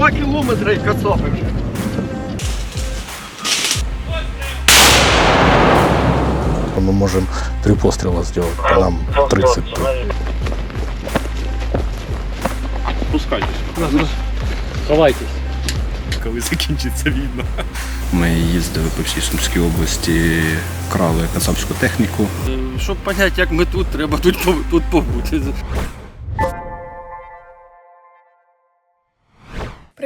Два кілометри і кацапи вже. Мы можем три пострела сделать, по нам 30. Ховайтесь. коли закінчиться війна. Ми їздили по всій Сумській області, крали кацапську техніку. Щоб зрозуміти, як ми тут, треба тут, тут побути.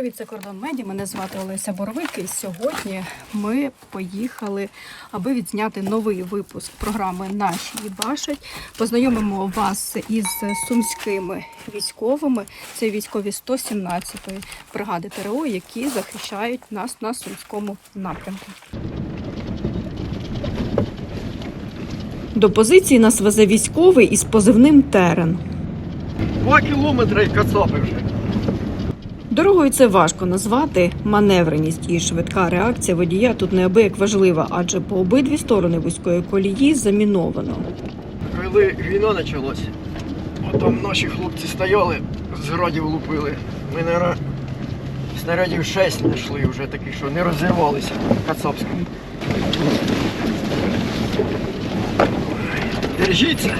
Привіт, це кордон меді. Мене звати Олеся Боровик. І сьогодні ми поїхали, аби відзняти новий випуск програми Наші башать. Познайомимо вас із сумськими військовими. Це військові 117-ї бригади ТРО, які захищають нас на сумському напрямку. До позиції нас везе військовий із позивним Терен. Два кілометри і кацапи вже. Дорогою це важко назвати. Маневреність і швидка реакція водія тут неабияк важлива, адже по обидві сторони вузької колії заміновано. Коли війна почалась, там наші хлопці стояли, з градів лупили. Ми, наверное, снарядів 6 знайшли вже таких, що не розірвалися кацапські. Держіться!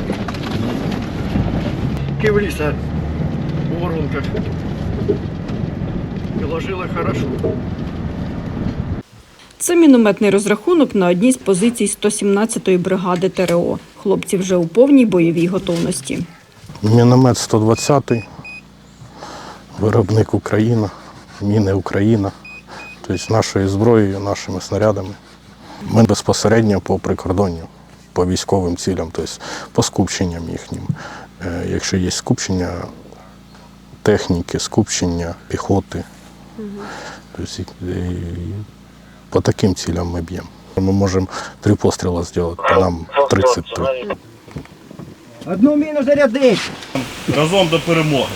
Кивліся у воронках. І хорошо. Це мінометний розрахунок на одній з позицій 117-ї бригади ТРО. Хлопці вже у повній бойовій готовності. Міномет 120-й, виробник Україна, міни Україна, тобто нашою зброєю, нашими снарядами. Ми безпосередньо по прикордонню, по військовим цілям, тобто по скупченням їхнім. Е, Якщо є скупчення техніки, скупчення піхоти, і по таким цілям ми б'ємо. Ми можемо три постріла зробити, по нам 33. Одну міну зарядить! Разом до перемоги.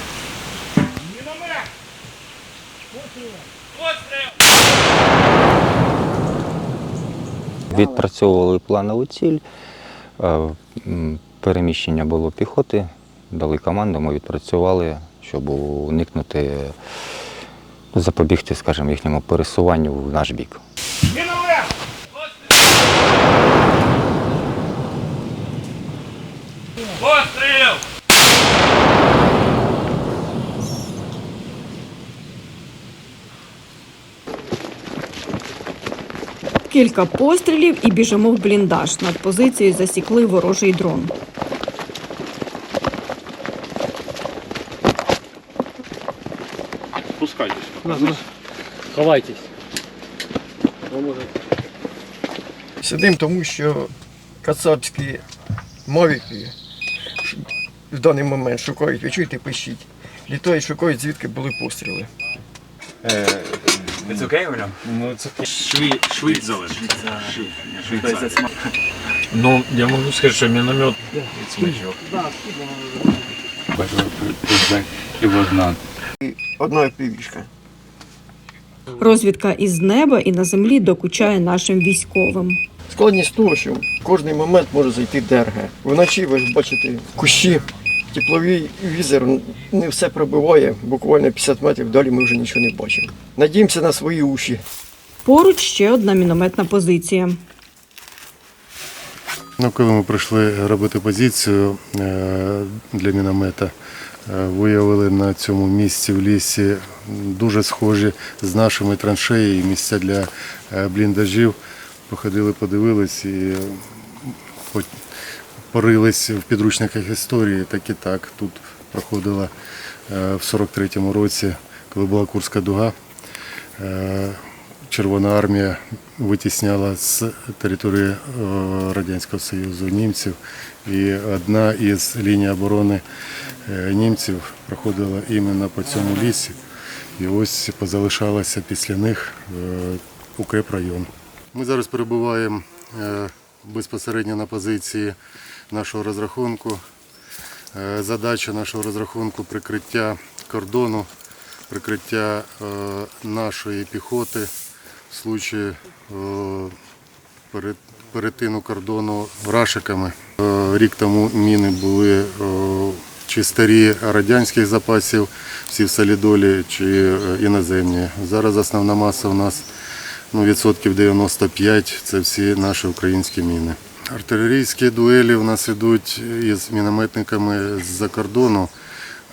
Відпрацьовували планову ціль. е, Переміщення було піхоти, дали команду, ми відпрацювали, щоб уникнути, запобігти, скажімо, їхньому пересуванню в наш бік. Постріл! Кілька пострілів і біжимо в бліндаж. Над позицією засікли ворожий дрон. Спускайтесь. Ховайтесь. Сидим, тому що кацапські мавіки в даний момент шукають, ви чуєте, пишіть. Літають, шукають, звідки були постріли. Швид залежить. Швейцарія. Ну, я могу сказать, что миномет смычок. Одна півішка. Розвідка із неба і на землі докучає нашим військовим. Складність того, що в кожний момент може зайти ДРГ. Вночі ви ж бачите кущі, тепловий візер не все пробиває, буквально 50 метрів далі ми вже нічого не бачимо. Надіємося на свої уші. Поруч ще одна мінометна позиція. Ну, коли ми прийшли робити позицію е, для міномета, виявили на цьому місці в лісі дуже схожі з нашими траншеї, місця для е, бліндажів. Походили, подивились і е, по- порились в підручниках історії, так і так. Тут проходила е, в 43-му році, коли була Курська дуга. Е, Червона армія витісняла з території е, Радянського Союзу німців, і одна із ліній оборони е, німців проходила іменно по цьому лісі. І ось позалишалася після них е, укрепрайон. Ми зараз перебуваємо е, безпосередньо на позиції нашого розрахунку. Е, Задача нашого розрахунку прикриття кордону, прикриття е, нашої піхоти в случаї е, перетину кордону рашиками. Е, Рік тому міни були е, чи старі радянських запасів, всі в солідолі, чи е, іноземні. Зараз основна маса у нас ну, відсотків 95 це всі наші українські міни. Артилерійські дуелі у нас йдуть із мінометниками з-за кордону.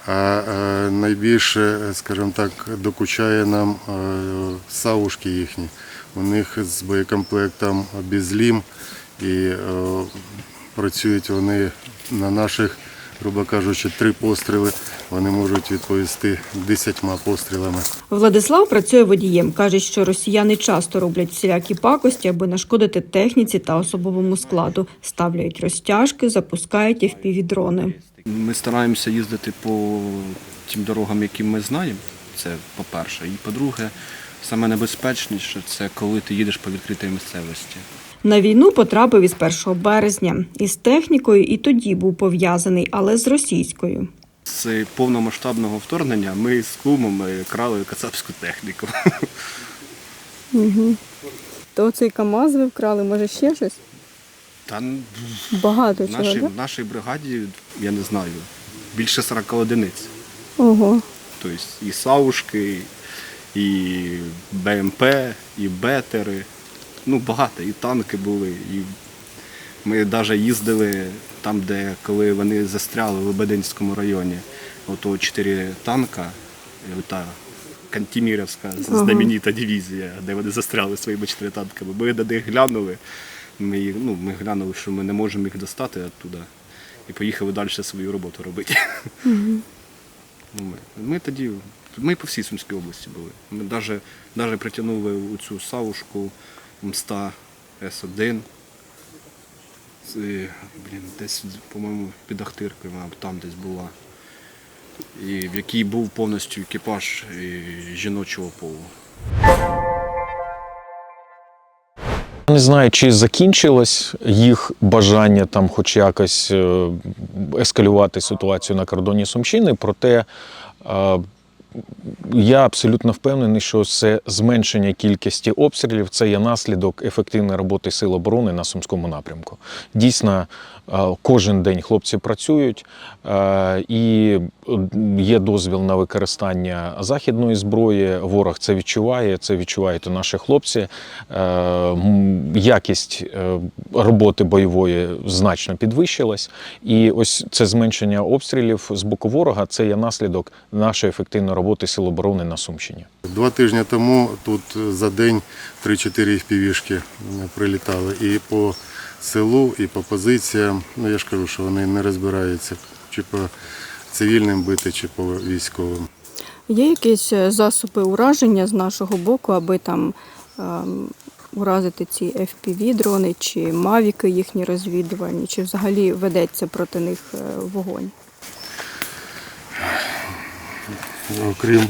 А е, найбільше, скажімо так, докучає нам е, савушки їхні. У них з боєкомплектом безлім і працюють вони на наших, грубо кажучи, три постріли. Вони можуть відповісти десятьма пострілами. Владислав працює водієм. каже, що росіяни часто роблять всілякі пакості, аби нашкодити техніці та особовому складу. Ставляють розтяжки, запускають FPV-дрони. Ми стараємося їздити по тим дорогам, які ми знаємо. Це по-перше. І по-друге, саме небезпечніше це коли ти їдеш по відкритій місцевості. На війну потрапив із 1 березня. Із технікою і тоді був пов'язаний, але з російською. З повномасштабного вторгнення ми з кумом е, крали кацапську техніку. То цей КАМАЗ ви вкрали, може ще щось? Та Багато в нашій, в нашій бригаді, я не знаю, більше 40 одиниць. Ого. Тобто і савушки, і БМП, і бетери. Ну, багато, і танки були. І ми навіть їздили там, де коли вони застряли в Лебединському районі. Ото чотири танка, і та Кантімірівська знаменита дивізія, де вони застряли своїми чотири танками. Ми на них глянули. Ми, ну, ми глянули, що ми не можемо їх достати оттуда. І поїхали далі свою роботу робити. Ну, Ми, ми тоді, ми по всій Сумській області були. Ми навіть, притягнули цю савушку Мста С1. Це, блін, десь, по-моєму, під Ахтиркою вона там десь була. І в якій був повністю екіпаж жіночого полу. Не знаю, чи закінчилось їх бажання там хоч якось е, ескалювати ситуацію на кордоні Сумщини, проте е, я абсолютно впевнений, що це зменшення кількості обстрілів це є наслідок ефективної роботи сил оборони на сумському напрямку. Дійсно, е, кожен день хлопці працюють е, і є дозвіл на використання західної зброї. Ворог це відчуває, це відчувають і наші хлопці. Е, Якість е, роботи бойової значно підвищилась, і ось це зменшення обстрілів з боку ворога це є наслідок нашої ефективної роботи сил оборони на Сумщині. Два тижні тому тут за день 3-4 впівішки прилітали і по селу, і по позиціям. Ну я ж кажу, що вони не розбираються чи по цивільним бити, чи по військовим. Є якісь е, засоби ураження з нашого боку, аби там ем, уразити ці FPV-дрони чи мавіки їхні розвідувальні, чи взагалі ведеться проти них е, вогонь? Окрім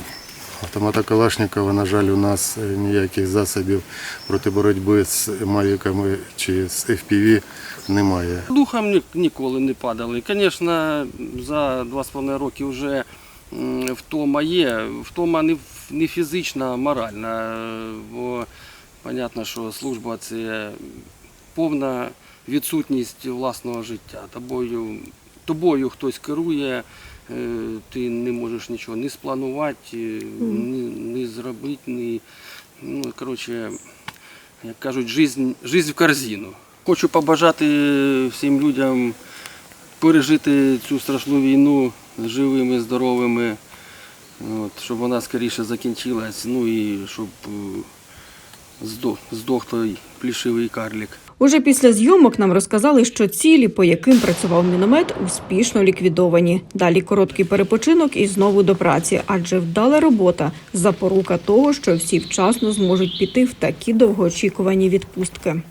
автомата Калашникова, на жаль, у нас е, ніяких засобів проти боротьби з мавіками чи з FPV немає. Духом ні- ніколи не падали. Звісно, за два з половиною роки вже втома є. Втома не, фізична, а моральна. Бо понятно, що служба це повна відсутність власного життя. Тобою, тобою хтось керує, ти не можеш нічого не спланувати, е, ні, ні зробити, ні. Ну, коротше, як кажуть, жизнь, жизнь в корзину. Хочу побажати всім людям пережити цю страшну війну живими, здоровими, от, щоб вона скоріше закінчилась, ну і щоб е, здох, здох той плішивий карлік. Уже після зйомок нам розказали, що цілі, по яким працював міномет, успішно ліквідовані. Далі короткий перепочинок і знову до праці, адже вдала робота запорука того, що всі вчасно зможуть піти в такі довгоочікувані відпустки.